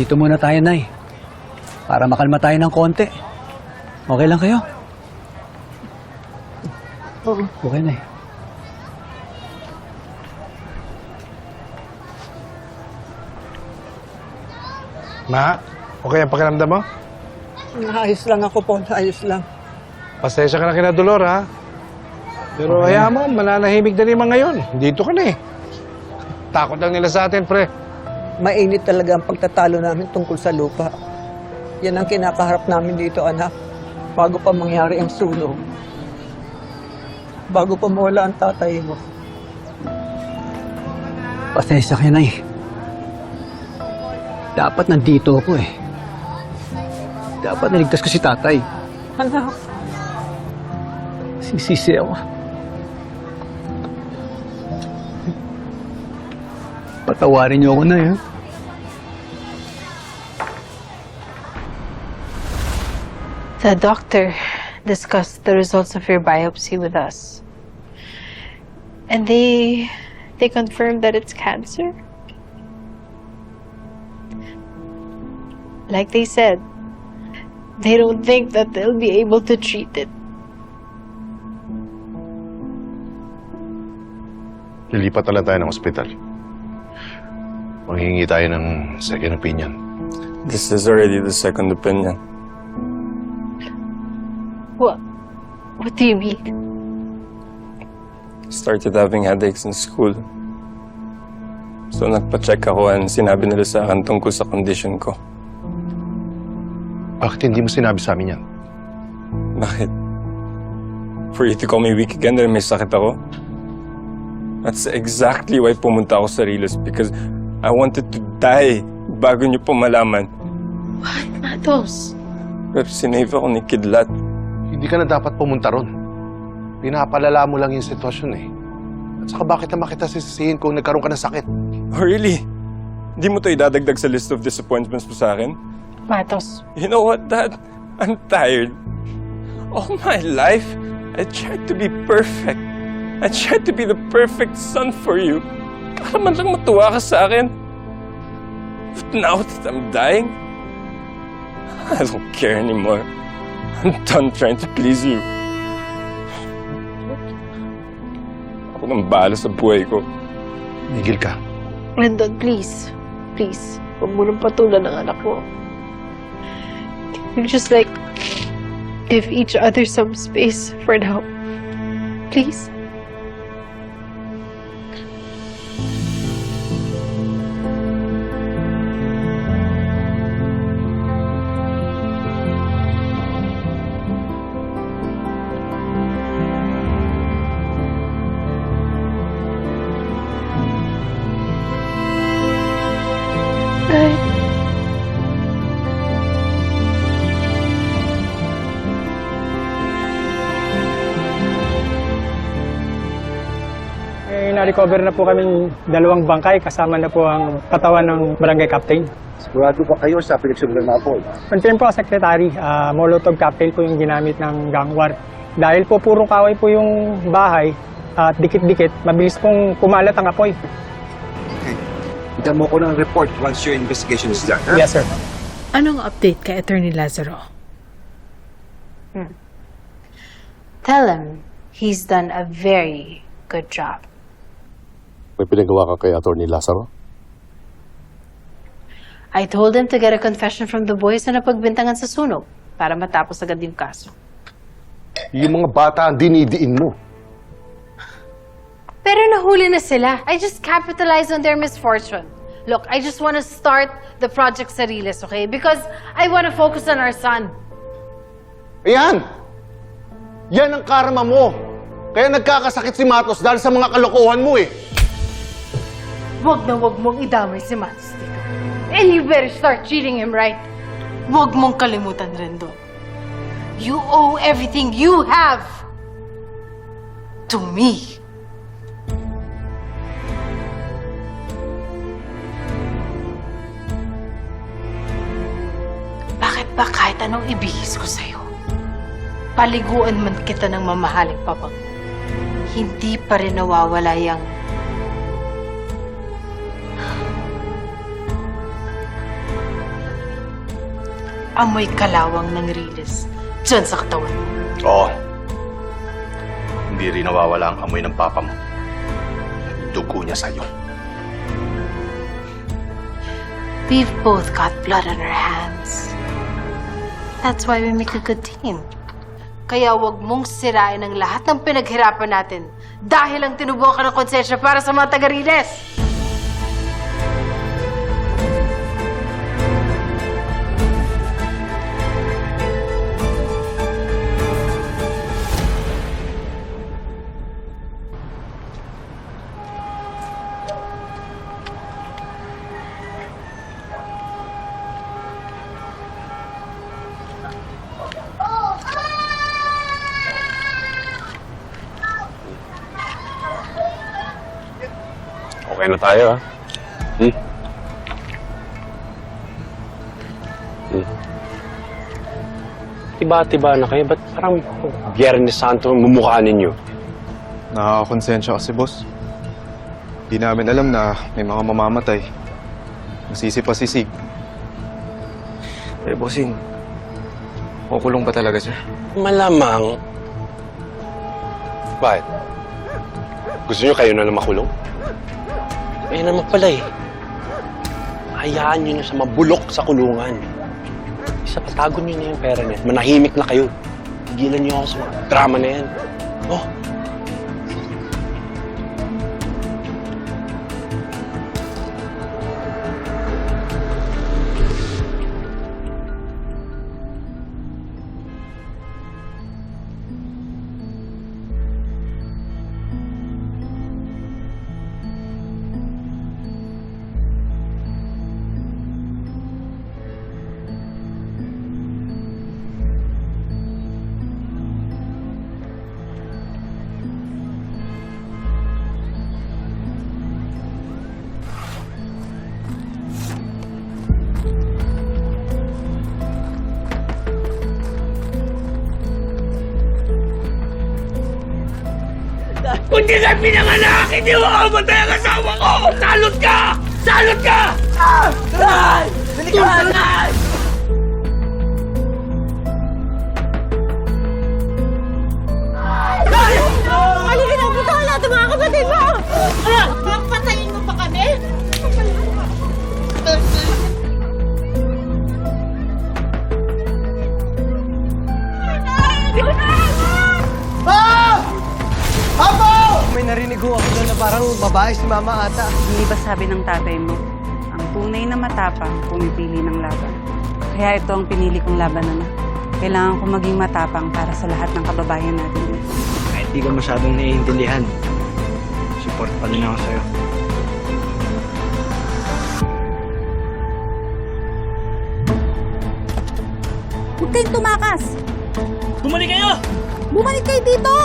Dito muna tayo, Nay. Para makalma tayo ng konti. Okay lang kayo? Oo. Okay, Nay. Ma, okay ang pakiramdam mo? Ayos lang ako po, ayos lang. Pasensya ka na kina Dolor, ha? Pero Okay. hayaan mo, mananahimik na naman ngayon. Dito ka na eh. Takot lang nila sa atin, pre. Mainit talaga ang pagtatalo namin tungkol sa lupa. Yan ang kinakaharap namin dito, anak. Bago pa mangyari ang sunog. Bago pa mawala ang tatay mo. Pasensya kayo, Nay. Dapat nandito ako eh. Dapat naligtas ko si tatay. Anak, Sisisi ako. Patawarin niyo ako na eh. The doctor discussed the results of your biopsy with us. And they they confirmed that it's cancer. Like they said, they don't think that they'll be able to treat it. Lilipat na lang tayo ng ospital. Manghingi tayo ng second opinion. This is already the second opinion. What? What do you mean? Started having headaches in school. So nagpa-check ako and sinabi nila sa akin tungkol sa condition ko. Bakit hindi mo sinabi sa amin yan? Bakit? For you to call me weak again dahil may sakit ako? That's exactly why pumunta ako sa Riles because I wanted to die bago niyo po malaman. What, Matos? Pero sinave ako ni Kidlat. Hindi ka na dapat pumunta ron. Pinapalala mo lang yung sitwasyon eh. At saka bakit naman kita sisisihin kung nagkaroon ka ng sakit? Oh, really? Hindi mo to idadagdag sa list of disappointments mo sa akin? Matos. You know what, Dad? I'm tired. All my life, I tried to be perfect. I tried to be the perfect son for you. Para man lang matuwa ka sa akin. But now that I'm dying, I don't care anymore. I'm done trying to please you. Ako nang bahala sa buhay ko. Migil ka. Brandon, please. Please. Huwag mo nang patulan ng anak mo. We just like give each other some space for now? Please? Na-recover na po kami dalawang bangkay kasama na po ang katawan ng barangay captain. Sigurado ba kayo sa pinagsunan na po? Confirm po, Secretary, ah, Molotov cocktail po yung ginamit ng gangwar. Dahil po puro kaway po yung bahay at dikit-dikit, mabilis pong kumalat ang apoy. Ito mo ko ng report once your investigation is done. ha? Yes, sir. Anong update kay Attorney Lazaro? Tell him he's done a very good job. May pinagawa ka kay Atty. Lazaro? I told him to get a confession from the boys na napagbintangan sa sunog para matapos agad yung kaso. Yung mga bata ang dinidiin mo. Pero nahuli na sila. I just capitalized on their misfortune. Look, I just want to start the project Sariles, okay? Because I want to focus on our son. Ayan! Yan ang karma mo. Kaya nagkakasakit si Matos dahil sa mga kalokohan mo eh. Huwag na huwag mong idamay si Matos dito. And you better start treating him right. Huwag mong kalimutan, Rendo. You owe everything you have to me. Bakit ba kahit anong ibihis ko sa'yo? Paliguan man kita ng mamahaling papang. Hindi pa rin nawawala yung amoy kalawang ng riles dyan sa katawan mo. Oo. Hindi rin nawawala ang amoy ng papa mo. Dugo niya sa'yo. We've both got blood on our hands. That's why we make a good team. Kaya wag mong sirain ang lahat ng pinaghirapan natin dahil lang tinubuan ka ng konsensya para sa mga taga-riles. Okay na tayo, ha? Hmm? Hmm. Tiba-tiba na kayo. Ba't parang Biyernes Santo ang mumukha ninyo? Nakakakonsensya kasi, boss. Di namin alam na may mga mamamatay. Nasisi pa si Sig. Eh, bossing, kukulong ba talaga siya? Malamang. Bakit? Gusto nyo kayo na lang makulong? Ayun naman pala eh. Hayaan nyo na sa mabulok sa kulungan. Isa patago nyo na yung pera niya. Manahimik na kayo. Tigilan nyo ako sa drama na yan. Oh, May narinig ko ako doon na parang babae si mama ata. Hindi ba sabi ng tatay mo, ang tunay na matapang pumipili ng laban. Kaya ito ang pinili kong laban na Kailangan ko maging matapang para sa lahat ng kababayan natin dito. Kahit di ka masyadong naiintindihan, support pa rin ako sa'yo. Huwag kayong tumakas! Bumalik kayo! Bumalik kayo dito!